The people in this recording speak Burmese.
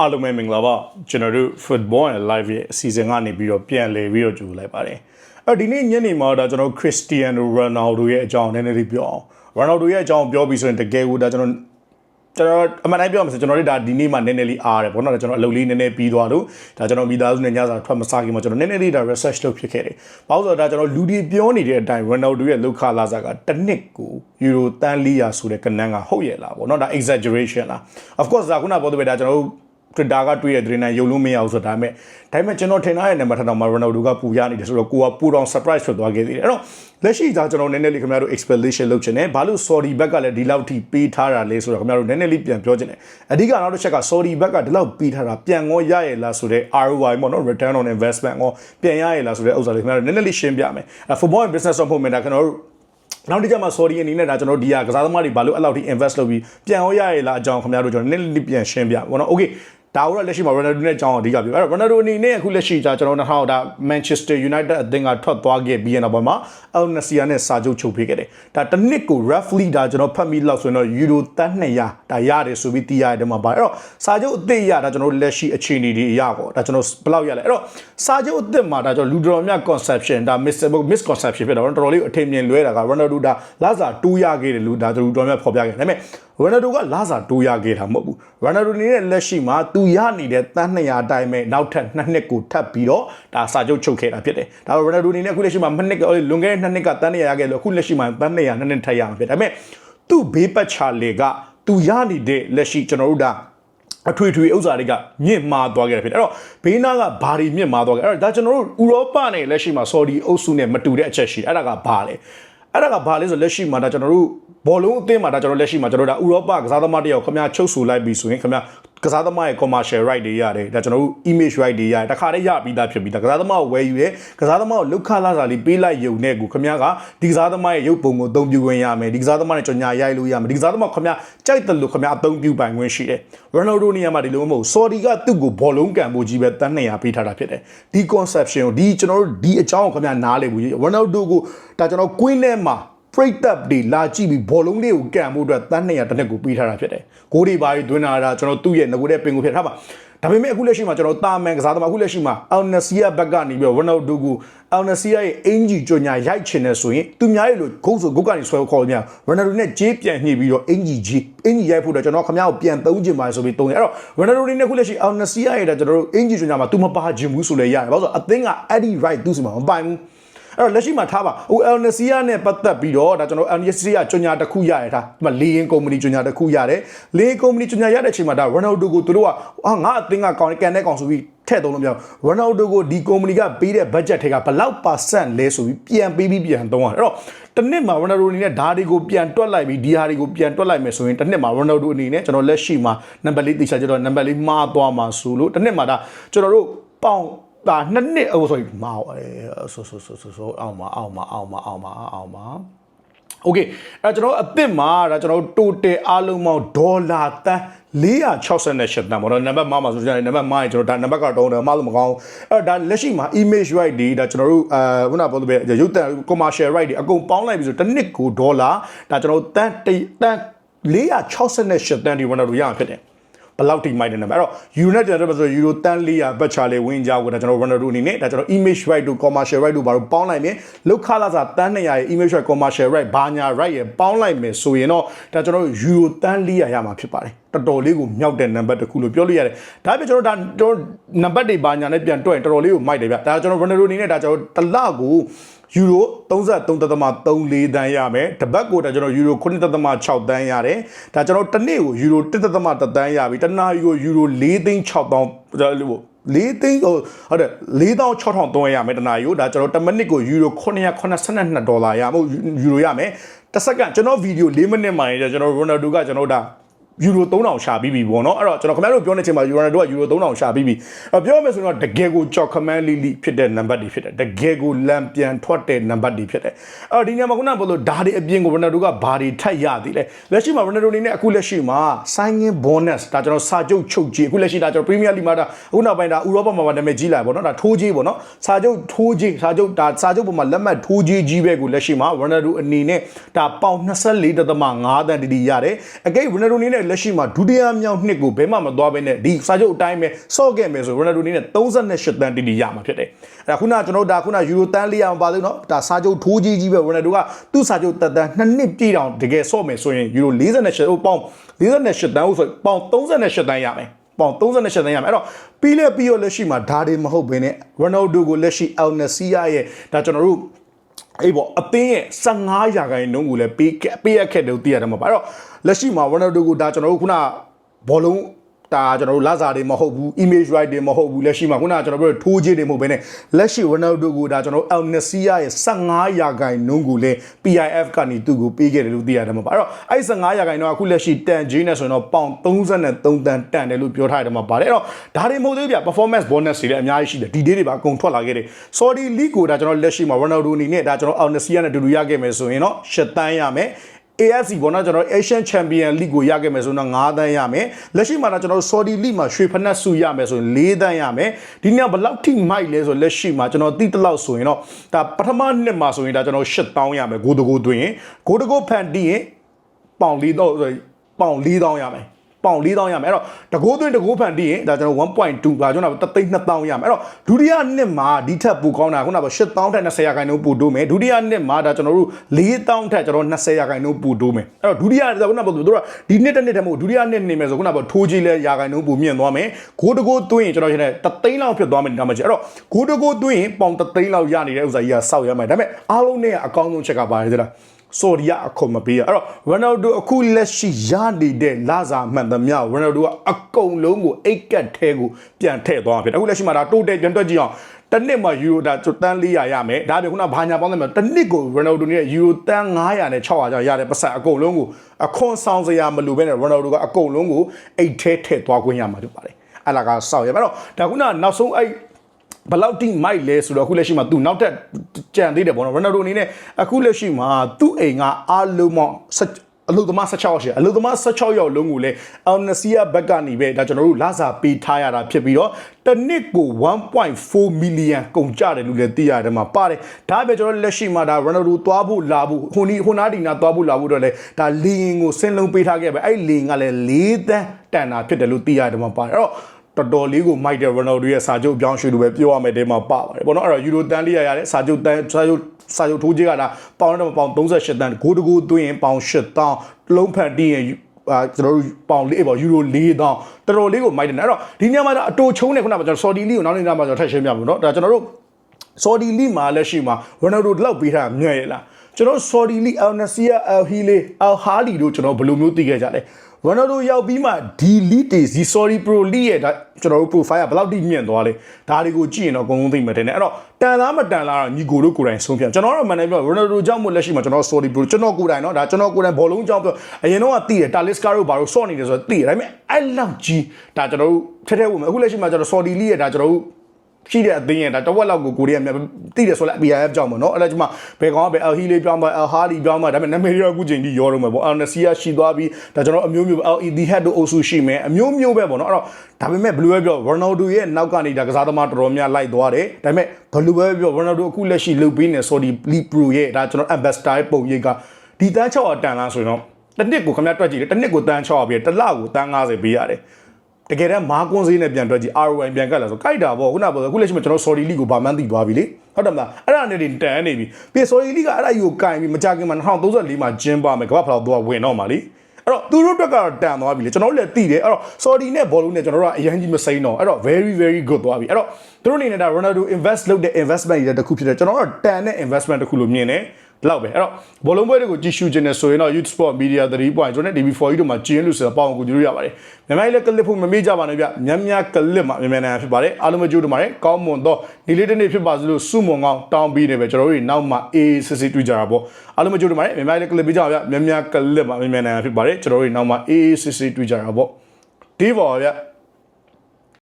အားလုံးပဲမင်္ဂလာပါကျွန်တော်တို့ football and live ရဲ့အစီအစဉ်ကနေပြီးတော့ပြန်လည်ပြီးတော့ကြိုလိုက်ပါတယ်အဲ့ဒီနေ့ညနေမှာဒါကျွန်တော် Cristiano Ronaldo ရဲ့အကြောင်းနည်းနည်းလေးပြောအောင် Ronaldo ရဲ့အကြောင်းပြောပြီးဆိုရင်တကယ်ကိုဒါကျွန်တော်ကျွန်တော်အမှန်တိုင်းပြောရမယ်ဆိုကျွန်တော်တို့ဒါဒီနေ့မှနည်းနည်းလေးအားတယ်ပေါ့နော်ဒါကျွန်တော်အလုပ်လေးနည်းနည်းပြီးသွားလို့ဒါကျွန်တော်မိသားစုနဲ့ညစာထွက်မစားခင်မှာကျွန်တော်နည်းနည်းလေးဒါ research လုပ်ဖြစ်ခဲ့တယ်။ဘာလို့ဆိုတော့ဒါကျွန်တော်လူဒီပြောနေတဲ့အတိုင်း Ronaldo ရဲ့လောက်ခလာစားကတစ်နှစ်ကိုယူရိုတန်400ဆိုတဲ့ကဏ္ဍကဟုတ်ရဲ့လားပေါ့နော်ဒါ exaggeration လား of course ဒါခုနပြောတဲ့ပဲဒါကျွန်တော်တို့ Twitter ကတွေ့ရတဲ့သတင်းရုံလုံးမရအောင်ဆိုတာဒါပေမဲ့ဒါပေမဲ့ကျွန်တော်ထင်ထားတဲ့နံပါတ်ထက်တော့မှ Ronaldo ကပူရနေတယ်ဆိုတော့ကိုကပူတော့ surprise ဖြစ်သွားခဲ့သေးတယ်အဲ့တော့လက်ရှိသားကျွန်တော်နည်းနည်းလေးခင်ဗျားတို့ explanation လုပ်ချင်တယ်ဘာလို့ Saudi ဘက်ကလည်းဒီလောက်ထိပေးထားတာလဲဆိုတော့ခင်ဗျားတို့နည်းနည်းလေးပြန်ပြောချင်တယ်အဓိကနောက်တစ်ချက်က Saudi ဘက်ကဒီလောက်ပေးထားတာပြန်ငေါရရဲ့လားဆိုတော့ ROI ပေါ့နော် return on investment ကိုပြန်ရရဲ့လားဆိုတဲ့ဥစ္စာလေးခင်ဗျားတို့နည်းနည်းလေးရှင်းပြမယ်အဲ football and business တော့ပုံမှန်တာကျွန်တော်တို့နောက်တစ်ချက်မှာ sorry အနေနဲ့ဒါကျွန်တော်ဒီဟာကစားသမားတွေဘာလို့အဲ့လောက်ထိ invest လုပ်ပြီးပြန်ဟောရရလားအကြောင်းခင်ဗျားတို့ကျွန်တော်နည်းနည်းလေးပြန်ရှင်းပြဘောနော် okay ဒါကတော့လက်ရှိမှာ Ronaldo နဲ့အကြောင်းအဓိကပြောအဲ့တော့ Ronaldo အနေနဲ့အခုလက်ရှိဒါကျွန်တော်2000ဒါ Manchester United အသင်းကထွက်သွားခဲ့ပြီးရင်တော့ဘာမှ Al Nassr နဲ့စာချုပ်ချုပ်ပေးခဲ့တယ်ဒါတစ်နှစ်ကို roughly ဒါကျွန်တော်ဖတ်မိလောက်ဆိုရင်တော့ Euro 300ဒါရတယ်ဆိုပြီးသိရတယ်ဒီမှာပါအဲ့တော့စာချုပ်အသစ်ရဒါကျွန်တော်လက်ရှိအခြေအနေတွေအရပေါ့ဒါကျွန်တော်ဘယ်လောက်ရလဲအဲ့တော့စာချုပ်အသစ်မှာဒါကျွန်တော်လူတော်များ conception ဒါ miss misconception ဖြစ်တော့တော်တော်လေးအထင်မြင်လွဲတာက Ronaldo ဒါလာစာ2ရခဲ့တယ်လို့ဒါကျွန်တော်တော်များဖော်ပြခဲ့ဒါပေမဲ့ Ronaldo ကလာစာ2ရခဲ့တာမဟုတ်ဘူး Ronaldo အနေနဲ့လက်ရှိမှာသူရနေတဲ့တန်း200အတိုင်းပဲနောက်ထပ်2နှစ်ကိုထပ်ပြီးတော့ဒါစာချုပ်ချုပ်ခဲ့တာဖြစ်တယ်ဒါပေမဲ့ Ronaldo အနေနဲ့အခုလက်ရှိမှာ2နှစ်လွန်ခဲ့တဲ့2နှစ်ကတန်း200ရခဲ့လို့အခုလက်ရှိမှာတန်း200နှစ်နှစ်ထပ်ရမှာဖြစ်ဒါပေမဲ့သူ့ဘေးပတ်ချလေကသူရနေတဲ့လက်ရှိကျွန်တော်တို့ဒါအထွေထွေဥစ္စာတွေကမြင့်မာသွားခဲ့တယ်ဖြစ်တယ်အဲ့တော့ဘေးနားကဘာတွေမြင့်မာသွားခဲ့အဲ့တော့ဒါကျွန်တော်တို့ဥရောပနဲ့လက်ရှိမှာဆော်ဒီအုပ်စုနဲ့မတူတဲ့အချက်ရှိတယ်အဲ့ဒါကဘာလဲ အဲ့ဒါကဘာလဲဆိုလက်ရှိမှာဒါကျွန်တော်တို့ဘောလုံးအသင်းမှာဒါကျွန်တော်လက်ရှိမှာကျွန်တော်တို့ဒါဥရောပကစားသမားတယောက်ခင်ဗျာချုပ်ဆူလိုက်ပြီဆိုရင်ခင်ဗျာ ကစားသမားရဲ့ commercial right တွေရတယ်ဒါကျွန်တော်တို့ image right တွေရတယ်တခါတည်းရပြီးသားဖြစ်ပြီးသားကစားသမားကိုဝယ်ယူရဲကစားသမားကိုလောက်ခလာစာလေးပေးလိုက်ယုံနဲ့ကိုခင်ဗျာကဒီကစားသမားရဲ့ရုပ်ပုံကိုအသုံးပြုခွင့်ရမယ်ဒီကစားသမားနဲ့ကြော်ညာရိုက်လို့ရမယ်ဒီကစားသမားခင်ဗျာကြိုက်တယ်လို့ခင်ဗျာအသုံးပြုပိုင်ခွင့်ရှိတယ် Ronaldo နေရာမှာဒီလိုမဟုတ် Saudi ကသူ့ကိုဘောလုံးကန်ဖို့ကြီးပဲတန်း200ပေးထားတာဖြစ်တယ်ဒီ conception ကိုဒီကျွန်တော်တို့ဒီအကြောင်းကိုခင်ဗျာနားလေဘူး Ronaldo ကိုဒါကျွန်တော်ကွင်းထဲမှာ ပရိသတ်တွေလာကြည့်ပြီးဘောလုံးလေးကိုကန်ဖို့အတွက်တန်း200တစ်နှစ်ကိုပေးထားတာဖြစ်တယ်။ဂိုးတွေပါပြီးသွင်းလာတာကျွန်တော်သူ့ရဲ့ငကိုတဲ့ပင်ကိုဖြစ်ထားပါ။ဒါပေမဲ့အခုလက်ရှိမှာကျွန်တော်တာမန်ကစားသမားအခုလက်ရှိမှာအယ်နစီယာဘက်ကနေပြီးတော့ရိုနယ်ဒိုကိုအယ်နစီယာရဲ့အင်ဂျီကြော်ညာရိုက်ချင်နေဆိုရင်သူများရဲ့လို့ဂုတ်ဆိုဂုတ်ကနေဆွဲခေါ်လို့များရိုနယ်ဒိုနဲ့ကြေးပြန်ညှိပြီးတော့အင်ဂျီကြီးအင်ဂျီရိုက်ဖို့တော့ကျွန်တော်ခမရကိုပြန်သုံးချင်ပါဆိုပြီးသုံးရအဲ့တော့ရိုနယ်ဒိုနဲ့အခုလက်ရှိအယ်နစီယာရဲ့ကျွန်တော်တို့အင်ဂျီကြော်ညာမှာသူမပါချင်ဘူးဆိုလဲရတယ်ဘာလို့ဆိုအသင်းကအဲ့ဒီ right သူ့စီမှာမပိုင်ဘူး အဲ့တော့လက်ရှိမှာထားပါဟို El Nasia နဲ့ပတ်သက်ပြီးတော့ဒါကျွန်တော် El Nasia ကျွညာတစ်ခုရရထားဒီမှာလေရင်ကုမ္ပဏီကျွညာတစ်ခုရတယ်လေရင်ကုမ္ပဏီကျွညာရတဲ့အချိန်မှာဒါ Ronaldo ကိုသူတို့ကဟာငါအသင်းကကောင်းကန်တဲ့ကောင်ဆိုပြီးထည့်သုံးလို့မရဘူး Ronaldo ကိုဒီကုမ္ပဏီကပေးတဲ့ budget တွေကဘယ်လောက် percent လဲဆိုပြီးပြန်ပေးပြီးပြန်သုံးရတယ်အဲ့တော့တစ်နှစ်မှာ Ronaldo အနေနဲ့ဓာတ်တွေကိုပြန်တွက်လိုက်ပြီးဒီဟာတွေကိုပြန်တွက်လိုက်မယ်ဆိုရင်တစ်နှစ်မှာ Ronaldo အနေနဲ့ကျွန်တော်လက်ရှိမှာနံပါတ်လေးတိကျကျတော့နံပါတ်လေးမှားသွားမှာဆိုလို့တစ်နှစ်မှာဒါကျွန်တော်တို့ပေါင် ဒါနှစ်နှစ်ဟို sorry မောက်အဲဆိုဆိုဆိုဆိုဆိုအောင်မအောင်မအောင်မအောင်မအောင်မโอเคအဲ့ကျွန်တော်အသစ်မှာဒါကျွန်တော်တိုတယ်အားလုံးပေါင်းဒေါ်လာတန်း468တန်းပေါ့နော်နံပါတ်မှာမှာဆိုကြတယ်နံပါတ်မှာကျွန်တော်ဒါနံပါတ်ကတော့တယ်မလို့မကောင်းအဲ့ဒါလက်ရှိမှာ image right တွေဒါကျွန်တော်တို့အဲခုနပြောလို့ပဲရုပ်သံ commercial right တွေအကုန်ပေါင်းလိုက်ပြီဆိုတစ်နှစ်ကိုဒေါ်လာဒါကျွန်တော်တန်းတန်း468တန်းဒီဝန်တော့ရမှာဖြစ်တယ် ဘယ်လောက်ထိမိုက်တယ်နံပါတ်အဲ့တော့ unit ပြန်တော့ဆို euro တန်း400ဘတ်ချာလေးဝင်းကြောကိုဒါကျွန်တော် Ronaldo အနေနဲ့ဒါကျွန်တော် image right တို့ commercial right တို့ဘာလို့ပေါင်းလိုက်မယ်လောက်ခလာစာတန်း200ရဲ့ image right commercial right ဘာညာ right ရဲ့ပေါင်းလိုက်မယ်ဆိုရင်တော့ဒါကျွန်တော် euro တန်း400ရမှာဖြစ်ပါတယ်တော်တော်လေးကိုမြောက်တဲ့နံပါတ်တစ်ခုလို့ပြောလို့ရတယ်ဒါပေမဲ့ကျွန်တော်ဒါကျွန်တော်နံပါတ်တွေဘာညာနဲ့ပြန်တွက်ရင်တော်တော်လေးကိုမိုက်တယ်ဗျဒါကျွန်တော် Ronaldo အနေနဲ့ဒါကျွန်တော်တစ်လကို ယူရို33.34တန်းရမယ်တပတ်ကိုဒါကျွန်တော်ယူရို9.6တန်းရတယ်ဒါကျွန်တော်တစ်နေ့ကိုယူရို1.1တန်းရပြီတနာရီကိုယူရို4သိန်း6တောင်းလို့၄သိန်းဟိုဟုတ်တယ်4600ရမယ်တနာရီကိုဒါကျွန်တော်1မိနစ်ကိုယူရို982ဒေါ်လာရမဟုတ်ယူရိုရမယ်တစ်စက္ကန့်ကျွန်တော်ဗီဒီယို၄မိနစ်မှရင်ကျွန်တော်ရိုနယ်ဒိုကကျွန်တော်ဒါ ယူရို3000ရှာပြီးပြီပေါ့နော်အဲ့တော့ကျွန်တော်ခင်ဗျားတို့ပြောနေချိန်မှာယူရိုနယ်ဒိုကယူရို3000ရှာပြီးပြီအဲ့ပြောမယ်ဆိုတော့တကယ်ကိုကြောက်ခမန်းလီလီဖြစ်တဲ့နံပါတ်တွေဖြစ်တယ်တကယ်ကိုလမ်းပြန်ထွက်တဲ့နံပါတ်တွေဖြစ်တယ်အဲ့တော့ဒီညမှာခုနကပြောလို့ဓာတ်တွေအပြင်ကိုရိုနယ်ဒိုကဘာတွေထပ်ရသေးလဲလက်ရှိမှာရိုနယ်ဒိုအနေနဲ့အခုလက်ရှိမှာ signing bonus ဒါကျွန်တော်စာချုပ်ချုပ်ကြီးအခုလက်ရှိဒါကျွန်တော် Premier League မှာဒါအခုနောက်ပိုင်းဒါဥရောပမှာနာမည်ကြီးလာပေါ့နော်ဒါထိုးကြီးပေါ့နော်စာချုပ်ထိုးကြီးစာချုပ်ဒါစာချုပ်ပေါ်မှာလက်မှတ်ထိုးကြီးကြီးပဲကိုလက်ရှိမှာရိုနယ်ဒိုအနေနဲ့ဒါပေါင်24.5တန်းတီတီရတယ်အကိတ်ရိုနယ်ဒိုအနေနဲ့ရဲ့လက်ရှိမှာဒုတိယမြောက်နှစ်ကိုဘယ်မှမသွားဘဲနဲ့ဒီစာချုပ်အတိုင်းပဲဆော့ခဲ့မယ်ဆိုရိုနယ်ဒိုနေနဲ့38တန်းတီတီရမှာဖြစ်တယ်။အဲ့ဒါခုနကျွန်တော်ဒါခုနယူရိုတန်းလေးအောင်ပါလို့နော်ဒါစာချုပ်ထိုးကြီးကြီးပဲရိုနယ်ဒိုကသူ့စာချုပ်တက်တန်းနှစ်နှစ်ပြည့်တောင်တကယ်ဆော့မယ်ဆိုရင်ယူရို48ဟိုပေါင်48တန်းဟိုဆိုပေါင်38တန်းရမယ်။ပေါင်38တန်းရမယ်အဲ့တော့ပြီးလဲပြီးရလက်ရှိမှာဒါတွေမဟုတ်ဘဲနဲ့ရိုနယ်ဒိုကိုလက်ရှိအယ်နစီယာရဲ့ဒါကျွန်တော်တို့ အေးပေါ့အသင်းရဲ့15ရာခိုင်နှုန်းကိုလည်းပေးခဲ့ပေးရခဲ့တယ်လို့သိရတယ်မှာပါအဲ့တော့လက်ရှိမှာဝနယ်ဒိုကိုဒါကျွန်တော်တို့ခုနဘောလုံး ဒါကျွန်တော်တို့လာစာတွေမဟုတ်ဘူး image right တွေမဟုတ်ဘူးလက်ရှိမှာခုနကျွန်တော်တို့ထိုးကြီးတွေမဟုတ်ဘဲနဲ့လက်ရှိဝနယ်ဒိုကိုဒါကျွန်တော် El Nassr ရဲ့15ရာခိုင်နှုန်းကိုလည်း PIF ကနေသူ့ကိုပေးခဲ့တယ်လို့သိရတယ်မှာပါအဲ့တော့အဲ့15ရာခိုင်နှုန်းကအခုလက်ရှိတန်ကြီးနဲ့ဆိုရင်တော့ပေါင်33တန်တန်တယ်လို့ပြောထားရတယ်မှာပါတယ်အဲ့တော့ဒါတွေမဟုတ်သေးဘူးဗျ performance bonus တွေလည်းအများကြီးရှိတယ်ဒီ day တွေပါအကုန်ထွက်လာခဲ့တယ် Saudi League ကိုဒါကျွန်တော်လက်ရှိမှာ Ronaldo အနေနဲ့ဒါကျွန်တော် Al Nassr နဲ့အတူတူရခဲ့မယ်ဆိုရင်တော့10တန်းရမယ် AFC ဘောနော်ကျွန်တော် Asian Champion League ကိုရခဲ့မယ်ဆိုတော့9တန်းရမယ်လက်ရှိမှာတော့ကျွန်တော် Saudi League မှာရွှေဖနက်ဆုရမယ်ဆိုရင်4တန်းရမယ်ဒီနေ့ဘယ်လောက်ထိမိုက်လဲဆိုလက်ရှိမှာကျွန်တော်တိတလောက်ဆိုရင်တော့ဒါပထမနှစ်မှာဆိုရင်ဒါကျွန်တော်8တောင်းရမယ်ဂိုးတကိုးတွင်ဂိုးတကိုးဖန်တီးရင်ပေါင်4တော့ပေါင်4တောင်းရမယ် ပေါင်4000ရမယ်အဲ့တော့တကိုးသွင်းတကိုးဖန်တီးရင်ဒါကျွန်တော်1.2ဒါကျွန်တော်တသိန်း2000ရမယ်အဲ့တော့ဒုတိယနှစ်မှာဒီထက်ပိုကောင်းတာခုနက8000ထက်20ရာခိုင်နှုန်းပိုတိုးမယ်ဒုတိယနှစ်မှာဒါကျွန်တော်တို့4000ထက်ကျွန်တော်20ရာခိုင်နှုန်းပိုတိုးမယ်အဲ့တော့ဒုတိယခုနကတို့ကဒီနှစ်တစ်နှစ်တည်းမဟုတ်ဒုတိယနှစ်နေမယ်ဆိုခုနကထိုးကြီးလဲရာခိုင်နှုန်းပိုမြင့်သွားမယ်ဂိုးတကိုးသွင်းရင်ကျွန်တော်ရှင်းတယ်တသိန်းလောက်ဖြစ်သွားမယ်ဒီနာမကြီးအဲ့တော့ဂိုးတကိုးသွင်းရင်ပေါင်တသိန်းလောက်ရနေတဲ့ဥစ္စာကြီးကစောက်ရမယ်ဒါပေမဲ့အားလုံးနဲ့အကောင်းဆုံးချက်ကပါတယ်သလား ဆိုရီယာအခုံမပေးရအဲ့တော့ရိုနယ်ဒိုအခုလက်ရှိရနေတဲ့လာစာမှန်သမျှရိုနယ်ဒိုကအကုန်လုံးကိုအိတ်ကတ်ထဲကိုပြန်ထည့်သွားမှာဖြစ်အခုလက်ရှိမှာဒါတိုးတယ်ပြန်တွက်ကြည့်အောင်တစ်နှစ်မှာယူရိုဒါတန်း400ရမယ်ဒါပြင်ခုနဘာညာပေါင်းတယ်မှာတစ်နှစ်ကိုရိုနယ်ဒိုနဲ့ယူရိုတန်း900နဲ့600ကျော်ရတဲ့ပတ်စံအကုန်လုံးကိုအခွန်ဆောင်စရာမလိုဘဲနဲ့ရိုနယ်ဒိုကအကုန်လုံးကိုအိတ်ထဲထည့်သွားခွင့်ရမှာဖြစ်ပါတယ်အဲ့ဒါကစောက်ရမယ်အဲ့တော့ဒါခုနနောက်ဆုံးအဲ့ ဘယ်လောက်တိမိုက်လဲဆိုတော့အခုလက်ရှိမှာသူနောက်ထပ်ကြံသေးတယ်ပေါ့နော်ရိုနယ်ဒိုအနေနဲ့အခုလက်ရှိမှာသူ့အိမ်ကအားလုံးမောအလုသမား16ရောက်ရှိအလုသမား16ရောက်လုံးကိုလည်းအော်နစီယာဘက်ကနေပဲဒါကျွန်တော်တို့လာစာပေးထားရတာဖြစ်ပြီးတော့တစ်နှစ်ကို1.4 million ကုန်ကြတယ်လို့လည်းသိရတယ်မှာပါတယ်ဒါပဲကျွန်တော်လက်ရှိမှာဒါရိုနယ်ဒိုသွားဖို့လာဖို့ဟိုနီဟိုနာဒီနာသွားဖို့လာဖို့တော့လေဒါလီရင်ကိုဆင်းလုံးပေးထားခဲ့ပဲအဲ့လီရင်ကလည်း၄တန်းတန်တာဖြစ်တယ်လို့သိရတယ်မှာပါတယ်အဲ့တော့ တော်တော်လေးကိုမိုက်တဲ့ရိုနယ်ဒိုရဲ့စာချုပ်ပြောင်းရွှေ့လို့ပဲပြောရမယ်တဲမှာပါပါတယ်ပေါ့နော်အဲ့တော့ယူရိုတန်လေးရရတဲ့စာချုပ်တန်စာချုပ်စာချုပ်ထိုးကြီးကဒါပေါင်တော့ပေါင်38တန်ဂိုးတကူသွင်းရင်ပေါင်8000လုံးဖန်တီးရင်အာကျွန်တော်တို့ပေါင်လေးပေါ့ယူရို4000တော်တော်လေးကိုမိုက်တယ်နော်အဲ့တော့ဒီညမှာတော့အတူချုံးနေခုနကကျွန်တော်ဆော်ဒီလီကိုနောက်နေ့မှာကျွန်တော်ထပ်ရှင်းပြမယ်နော်ဒါကျွန်တော်တို့ဆော်ဒီလီမှာလက်ရှိမှာရိုနယ်ဒိုလောက်ပေးထားမြဲရလားကျွန်တော်ဆော်ဒီလီအယ်နစီယာအယ်ဟီလေအယ်ဟာလီတို့ကျွန်တော်ဘယ်လိုမျိုးသိခဲ့ကြလဲ ရိုနယ်ဒိုရောက်ပြီးမှဒီလီတေဇီ sorry pro လီရဲ့ဒါကျွန်တော်တို့ profile ကဘယ်လောက်တိမြင့်သွားလဲဒါတွေကိုကြည့်ရင်တော့အကုန်လုံးသိမှာတဲ့နဲ့အဲ့တော့တန်လားမတန်လားတော့ညီကိုတို့ကိုယ်တိုင်ဆုံးဖြတ်ကျွန်တော်တို့မန်နေပြောရိုနယ်ဒိုကြောင့်မို့လက်ရှိမှာကျွန်တော် sorry pro ကျွန်တော်ကိုယ်တိုင်တော့ဒါကျွန်တော်ကိုယ်တိုင်ဘောလုံးကြောင့်ပြောအရင်တော့ကသိတယ်တာလစ်ကာတို့ဘာလို့ဆော့နေတယ်ဆိုတော့သိတယ်ဒါပေမဲ့အဲ့လောက်ကြီးဒါကျွန်တော်တို့ထဲထဲဝင်မှာအခုလက်ရှိမှာကျွန်တော် sorry လီရဲ့ဒါကျွန်တော်တို့ ရှိတဲ့အသင်းရဲ့ဒါတဝက်လောက်ကိုကိုရီးယားမြတ်တိတယ်ဆိုလဲ PIF ကြောင့်ပေါ့နော်အဲ့ဒါကျမှဘယ်ကောင်ကဘယ် El Hili ပြောင်းသွား El Hadi ပြောင်းသွားဒါပေမဲ့နာမည်ရအခုချိန်ထိရောတော့မှာပေါ့ Al Nassr ရှိသွားပြီးဒါကျွန်တော်အမျိုးမျိုး El Edi Head တို့အုပ်စုရှိမယ်အမျိုးမျိုးပဲပေါ့နော်အဲ့တော့ဒါပေမဲ့ဘယ်လိုပဲပြော Ronaldo ရဲ့နောက်ကနေဒါကစားသမားတော်တော်များလိုက်သွားတယ်ဒါပေမဲ့ဘယ်လိုပဲပြော Ronaldo အခုလက်ရှိလုပ်ပေးနေ Saudi League Pro ရဲ့ဒါကျွန်တော် Ambassador ပုံရိပ်ကဒီတန်း6အတန်လားဆိုရင်တော့တစ်နှစ်ကိုခင်ဗျားတွက်ကြည့်တယ်တစ်နှစ်ကိုတန်း6ပြီးတစ်လကိုတန်း90ပေးရတယ် တကယ်တမ်းမာကွန်းစည်းနဲ့ပြန်တွက်ကြည့် ROI ပြန်ကတ်လာဆိုကြိုက်တာပေါ့ခုနကပြောအခုလက်ရှိမှာကျွန်တော် Saudi League ကိုဗာမှန်းသိသွားပြီလေဟုတ်တယ်မလားအဲ့ဒါနဲ့တင်တန်နေပြီပြီး Saudi League ကအဲ့ဒါကြီးကိုကင်ပြီးမကြခင်မှာ2034မှာကျင်းပမယ်ကမ္ဘာဖလောက်တော့ဝင်တော့မှာလေအဲ့တော့သူတို့တက်ကတော့တန်သွားပြီလေကျွန်တော်တို့လည်းသိတယ်အဲ့တော့ Saudi နဲ့ဘောလုံးနဲ့ကျွန်တော်တို့ကအရင်ကြီးမစိမ့်တော့အဲ့တော့ very very good သွားပြီအဲ့တော့သူတို့အနေနဲ့ဒါ Ronaldo invest လုပ်တဲ့ investment တွေတစ်ခုဖြစ်တယ်ကျွန်တော်တို့တန်တဲ့ investment တစ်ခုလို့မြင်တယ်ဒီ လောက်ပဲအဲ့တော့ဘောလုံးပွဲတွေကိုကြည့်ရှုခြင်းနဲ့ဆိုရင်တော့ Youth Sport Media 3 point ကျွန်တော် DB4 တို့မှာကျင်းလို့ဆိုတော့ပေါအောင်ကိုကြည့်လို့ရပါတယ်မြန်မာလည်းကလစ်ဖို့မမေ့ကြပါနဲ့ဗျမြန်မြန်ကလစ်မှာမြန်မြန်နိုင်ဖြစ်ပါတယ်အားလုံးမကြိုးတို့ပါတယ်ကောင်းမွန်တော့ဒီလေးတစ်နေ့ဖြစ်ပါစလို့စုမွန်ကောင်းတောင်းပြီးနေပဲကျွန်တော်တို့နောက်မှအေးစစ်စစ်တွေ့ကြတာပေါ့အားလုံးမကြိုးတို့ပါတယ်မြန်မာလည်းကလစ်ပေးကြပါဗျမြန်မြန်ကလစ်မှာမြန်မြန်နိုင်ဖြစ်ပါတယ်ကျွန်တော်တို့နောက်မှအေးစစ်စစ်တွေ့ကြတာပေါ့ဒီပါဗျ